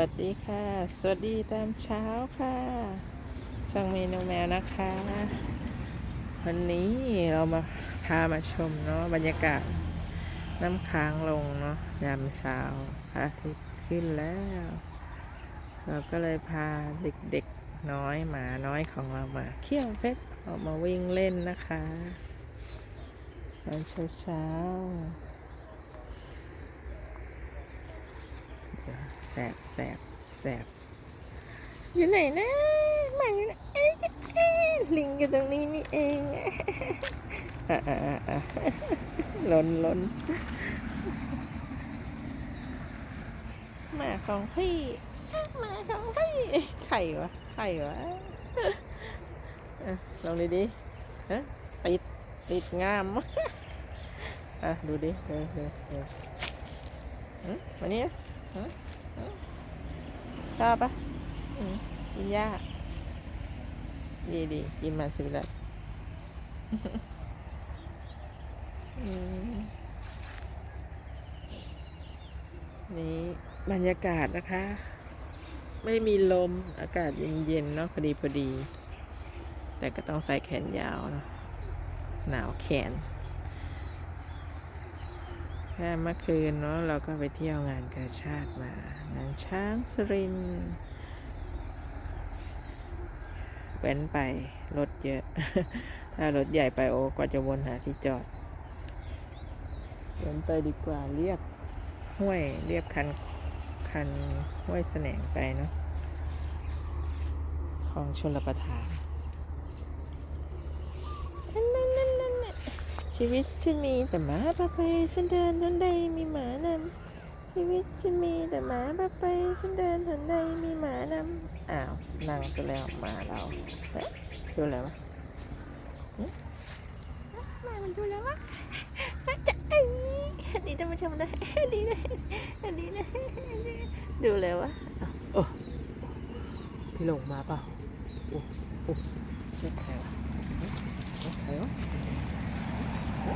วัสดีค่ะ สวัสดีตามเช้าค่ะ ช่างเมนูแมวนะคะ วันนี้เรามาพามาชมเนาะบรรยากาศน้ำค้างลงเนาะยามเช้าพระอาทิตย์ขึ้นแล้ว เราก็เลยพาเด็กๆน้อยหมาน้อยของเรามาเขี่ยวเพชรออกมาวิ่งเล่นนะคะตอนเช้าๆ แสบแสบแสบอยู่ไหนนะหมาอยู่ไหนเอ้ยเอ้ยลิงอยู่ตรงนี้นี่เองอะอะอะอะล้นล้นหมาของพี่หมาของพี่ไข่วะไข่วะอะลองดีดิฮะติดติดงามอะดูดิเดี๋ยวเดี๋ยวเดี๋ยวอืมวันนี้ ชอบปะกินยากดีดีกินมาสิบแล้วนี่บรรยากาศนะคะ ไม่มีลมอากาศเย็นๆเนาะพอดีพอดี แต่ก็ต้องใส่แขนยาวเนาะหนาวแขน เมื่อคืนเนาะเราก็ไปเที่ยวงานกาชาติมา งานช้างสรินทร์แว้นไปรถเยอะ ถ้ารถใหญ่ไปโอ้ก็จะวนหาที่จอดเดินไปดีกว่าเรียบห้วยเรียบคันคันห้วยแสนงไปเนาะของชลประทานนนั่นนั่นนั่นน่ะ ชีวิตฉันมีแต่หมาปะไปฉันเดินทนใดมีหมานำชีวิตฉันมีแต่หมาปะไปฉันเดินทนใดมีหมานำอ้าวนั่งซะแล้วหมาเราเอ๊ะดูอะไรวะหึหมามันดูแล้ววะมันจะเอ้ยดีนะมาชมเลยดีเลยดีเลยดูเลยวะอ้าวโอ้พี่หลงมาเปล่าโอ้โอ้เช็คใครวะหึเช็คใครวะ ส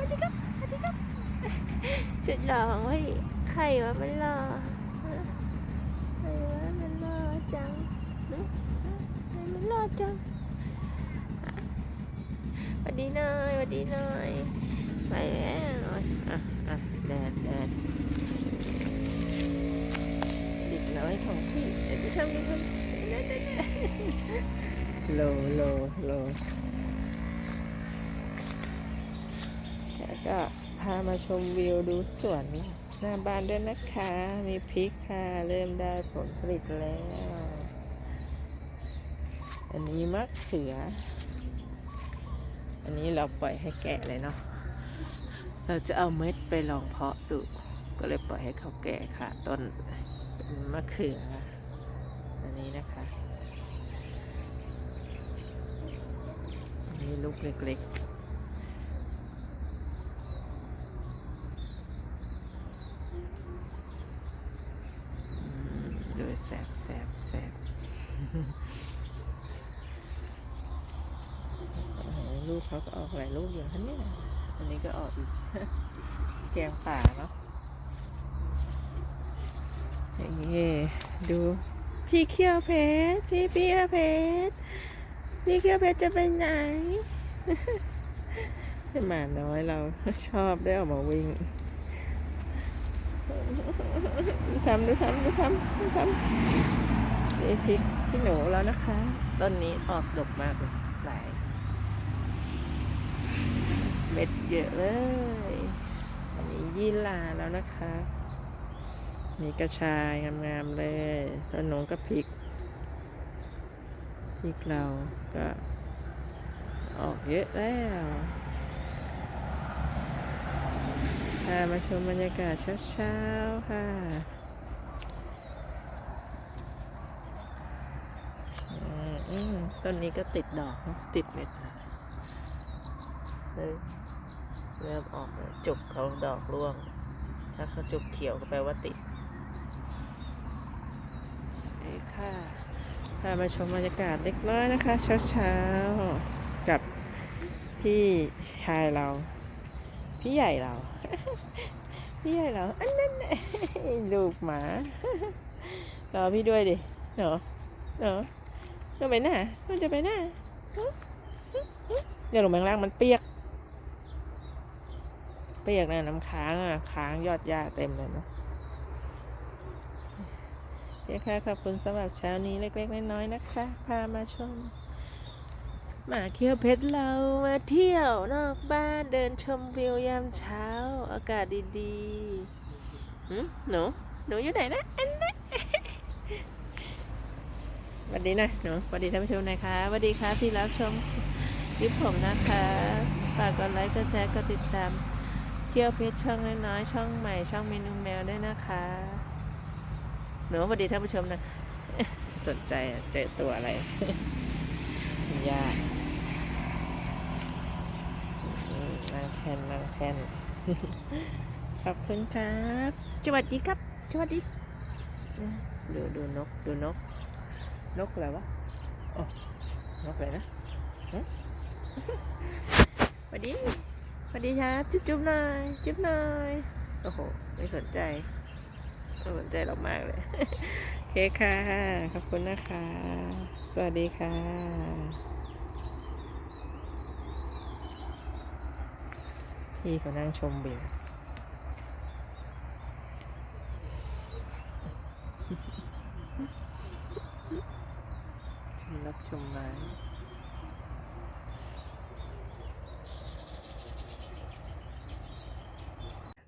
วัสดีครับสวัสดีครับจุดหล่อเฮ้ยใครวะมันหล่อฮะใครวะมันหล่อจังใครมันหล่อจังสวัสดีหน่อยสวัสดีหน่อยไปแล้วอะอะแดดแดดเด็กน้อยของพี่เดี๋ยวจะทำยังไงเดี๋ยวเดี๋ยวเดี๋ยวโลโลโล แล้วก็พามาชมวิวดูสวนหน้าบ้านด้วยนะคะ มีพริกค่ะ เริ่มได้ผลผลิตแล้ว อันนี้มะเขือ อันนี้เราปล่อยให้แกะเลยเนาะ เราจะเอาเม็ดไปลองเพาะดู ก็เลยปล่อยให้เขาแก่ค่ะ ต้นเป็นมะเขือ อันนี้นะคะ อันนี้ลูกเล็กๆ โดย แสบแสบแสบลูกเขาก็ออกหลายลูกอย่างนั้อันนี้ก็ออกอีกแกงป่าเนาะอย่างนี้ดูพี่เคียวเพชรพี่เปียเพชรพี่เคียวเพชรจะไปไหนหมาน้อยเราชอบได้ออกมาวิ่ง ทำดูทำดูทำดูทำนี่พริกที่หนูแล้วนะคะต้นนี้ออกดกมากเลยหลายเม็ดเยอะเลยอันนี้ยี่หร่าแล้วนะคะ มีกระชายงามๆเลยต้นหนูก็พริกพริกเราก็ออกเยอะแล้ว พามาชมบรรยากาศเช้าๆค่ะต้นนี้ก็ติดดอกเนอะติดเม็ดแล้วเริ่มออกจุกเขาดอกร่วง ถ้าเขาจุกเขียวก็แปลว่าติดเอ้ยค่ะพามาชมบรรยากาศเล็กน้อยนะคะ เช้าๆ กับพี่ชายเรา พี่ใหญ่เรา พี่พี่ใหญ่เหรออันนั้นลูกหมารอพี่ด้วยดิเหรอเหรอจะไปหนมันจะไปหนฮะเดี๋ยวลงไปข้างล่างมันเปียก เปียกนะน้ำค้างอะค้างยอดหญ้าเต็มเลยเนาะโอเคค่ะขอบคุณสำหรับเช้านี้เล็กๆน้อยๆนะคะ พามาชม หมาเขี้ยวเพชรเรามาเที่ยวนอกบ้านเดินชมวิวยามเช้า อากาศดีๆหืมหนูหนูอยู่ไหนนะอันนั้นสวัสดีนะหนูสวัสดีท่านผู้ชมนะคะสวัสดีค่ะที่รับชมคลิปผมนะคะฝากกดไลค์กดแชร์กดติดตามเที่ยวเพชรช่องน้อยๆช่องใหม่ช่องเมนูแมวด้วยนะคะหนูสวัสดีท่านผู้ชมนะคะสนใจเจอตัวอะไรยากอืม นางแทนนางแทน ขอบคุณครับสวัสดีครับสวัสดีดูดูนกดูนก นกอะไรวะโอ้นกอะไรนะฮะสวัสดีสวัสดีครับจุ๊บจุ๊บหน่อยจุ๊บหน่อยโอ้โหไม่สนใจไม่สนใจเรามากเลยโอเคค่ะ ขอบคุณนะคะ สวัสดีค่ะ พี่เขานั่งชมวิวชมนกชมไม้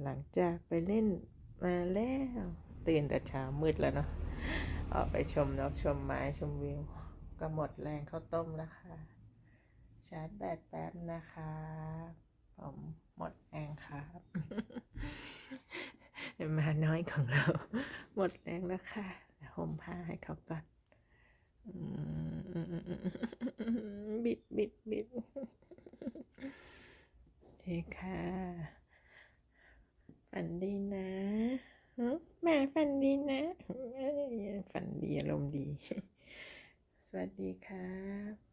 หลังจากไปเล่นมาแล้ว ตื่นแต่เช้ามืดแล้วเนาะออกไปชมนกชมไม้ชมวิว ก็หมดแรงข้าวต้มแล้วค่ะ ชาร์จแบตแป๊บนะคะผม มดแรงครับ มาน้อยของเรา หมดแรงแล้วค่ะห่มผ้าให้เขาก่อนบิดบิดบิดเคค่ะฝันดีนะแม่ฝันดีนะฝันดีอารมณ์ดี สวัสดีครับ